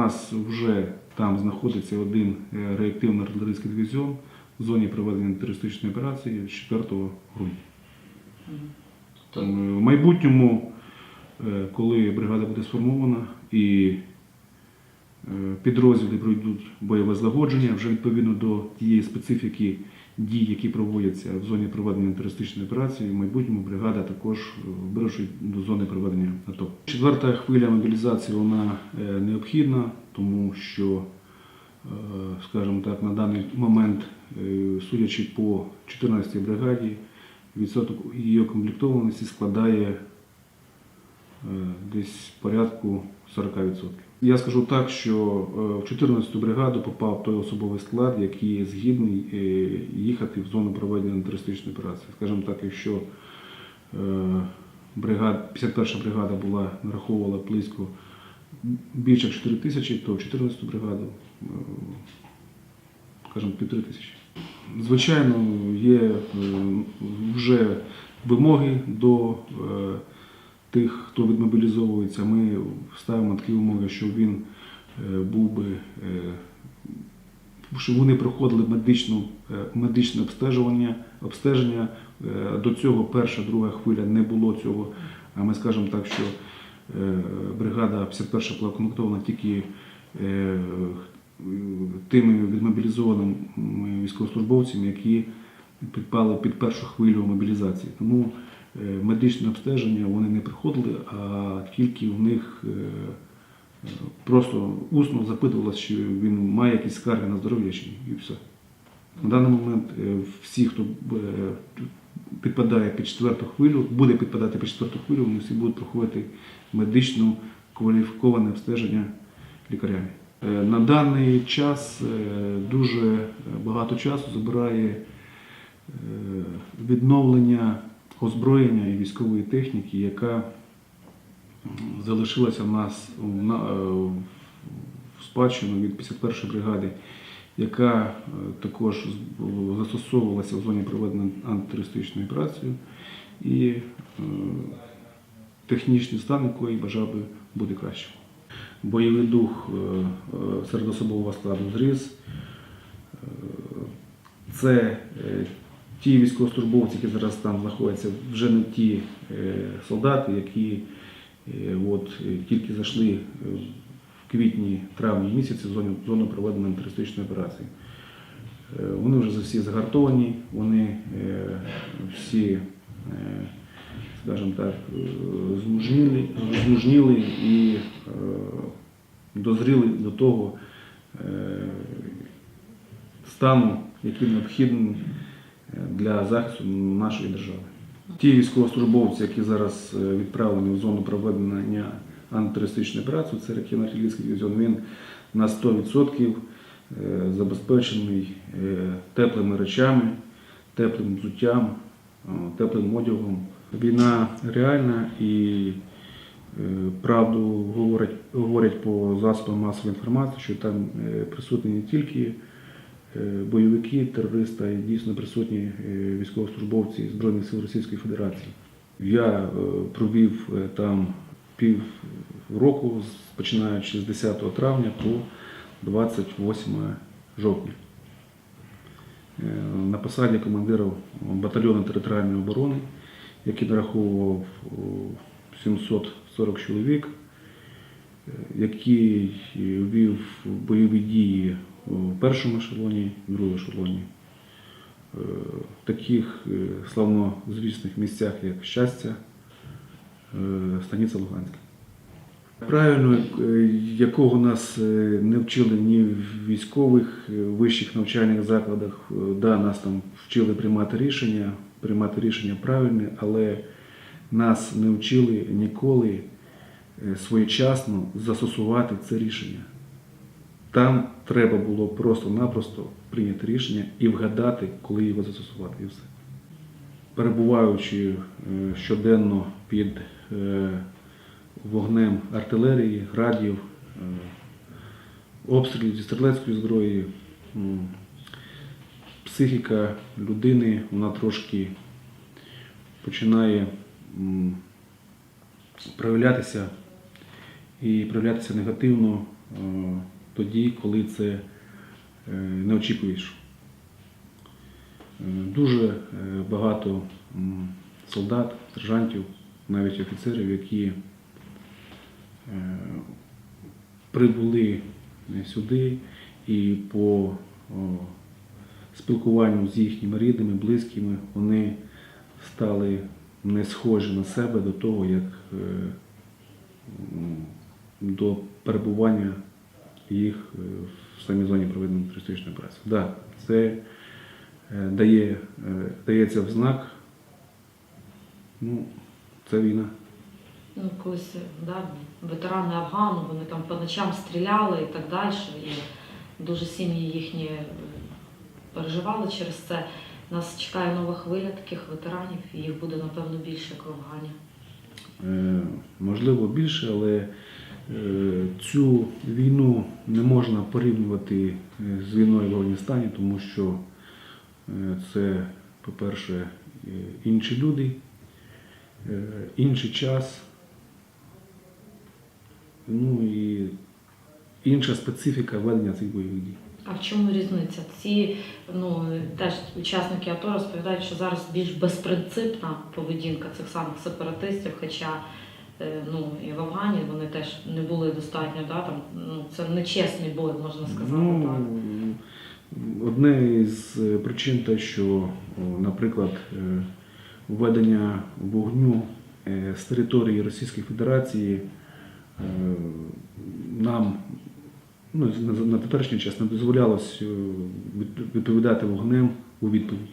нас вже там знаходиться один е, реактивний артилерійський дивізіон в зоні проведення терористичної операції з 4 грудня. Е, В майбутньому, е, коли бригада буде сформована і підрозділи пройдуть бойове злагодження, вже відповідно до тієї специфіки дій, які проводяться в зоні проведення терористичної операції, в майбутньому бригада також е, вирушить до зони проведення АТО. Четверта хвиля мобілізації вона е, необхідна, тому що, е, скажімо так, на даний момент, судячи по 14-й бригаді, відсоток її окомплектованості складає десь порядку 40%. Я скажу так, що е, в 14-ту бригаду попав той особовий склад, який згідний е, їхати в зону проведення терористичної операції. Скажімо так, якщо е, бригад, 51 бригада була нараховувала близько більше 4 тисячі, то в 14-ту бригаду, скажімо, півтори тисячі. Звичайно, є вже вимоги до тих, хто відмобілізовується. Ми ставимо такі вимоги, щоб він е, був би, е, щоб вони проходили медичну, е, медичне обстежування. обстеження. До цього перша, друга хвиля не було цього. А ми скажемо так, що бригада 51 була комплектована тільки тими відмобілізованими військовослужбовцями, які підпали під першу хвилю мобілізації. Тому медичне обстеження вони не приходили, а тільки в них е, е, просто усно запитувалося, чи він має якісь скарги на здоров'я чи і все. На даний момент е, всі, хто е, підпадає під четверту хвилю, буде підпадати під четверту хвилю, вони всі будуть проходити медично кваліфіковане обстеження лікарями. Е, На даний час е, дуже багато часу забирає е, відновлення озброєння і військової техніки, яка залишилася в нас е, в спадщину від 51-ї бригади, яка е, також застосовувалася в зоні проведення антитерористичної операції, і е, технічний стан якої бажав би бути кращим. Бойовий дух серед особового складу зріс. Це ті військовослужбовці, які зараз там знаходяться, вже не ті е, солдати, які е, от, тільки зайшли е, в квітні-травні місяці в зону, зону проведення антитерористичної операції. Вони вже всі загартовані, вони всі, скажімо так, змужніли, змужніли і дозріли до того стану, який необхідний для захисту нашої держави. Ті військовослужбовці, які зараз е, відправлені в зону проведення антитерористичної операції, це реактивний артилерійський дивізіон, він на 100% е, забезпечений е, теплими речами, теплим взуттям, теплим одягом. Війна реальна і правду говорять, говорять по засобам масової інформації, що там присутні не тільки бойовики, терористи, й дійсно присутні е, військовослужбовці Збройних сил Російської Федерації. Я е, провів е, там пів року, починаючи з 10 травня по 28 жовтня. Е, На посаді командира батальйону територіальної оборони, який нараховував 740 чоловік, е, який вів бойові дії в першому ешелоні, в другому ешелоні. Е, В таких е, славнозвісних місцях, як Щастя, е, Станиця Луганська. Правильно, е, якого нас е, не вчили ні в військових е, вищих навчальних закладах, Е, да, нас там вчили приймати рішення, приймати рішення правильне, але нас не вчили ніколи е, своєчасно застосувати це рішення. Там треба було просто-напросто прийняти рішення і вгадати, коли його застосувати, і все. Перебуваючи е, щоденно під е, вогнем артилерії, градів, е, обстрілів зі стрілецької зброї, психіка людини вона трошки починає проявлятися і проявлятися негативно тоді, коли це е, не очікуєш. Е, Дуже е, багато солдат, сержантів, навіть офіцерів, які прибули сюди і по спілкуванню з їхніми рідними, близькими, вони стали не схожі на себе до того, як до перебування їх е, в самій зоні проведення терористичної операції. Да, це е, дає, е, дається в знак. Ну, це війна. Ну, колись да, ветерани Афгану, вони там по ночам стріляли і так далі. І дуже сім'ї їхні переживали через це. Нас чекає нова хвиля таких ветеранів, і їх буде, напевно, більше, як в Афгані. Е, можливо більше, але цю війну не можна порівнювати е, з війною в Афганістані, тому що е, це, по-перше, е, інші люди, е, інший час, ну і інша специфіка ведення цих бойових дій. А в чому різниця? Ці ну, теж учасники АТО розповідають, що зараз більш безпринципна поведінка цих самих сепаратистів, хоча е, ну, і в Афгані вони теж не були достатньо, да, там, ну, це нечесний бой, можна сказати. Ну, так. одне із е, причин те, що, наприклад, е, введення вогню е, з території Російської Федерації е, нам ну, на, теперішній час не дозволялось е, відповідати вогнем у відповідь.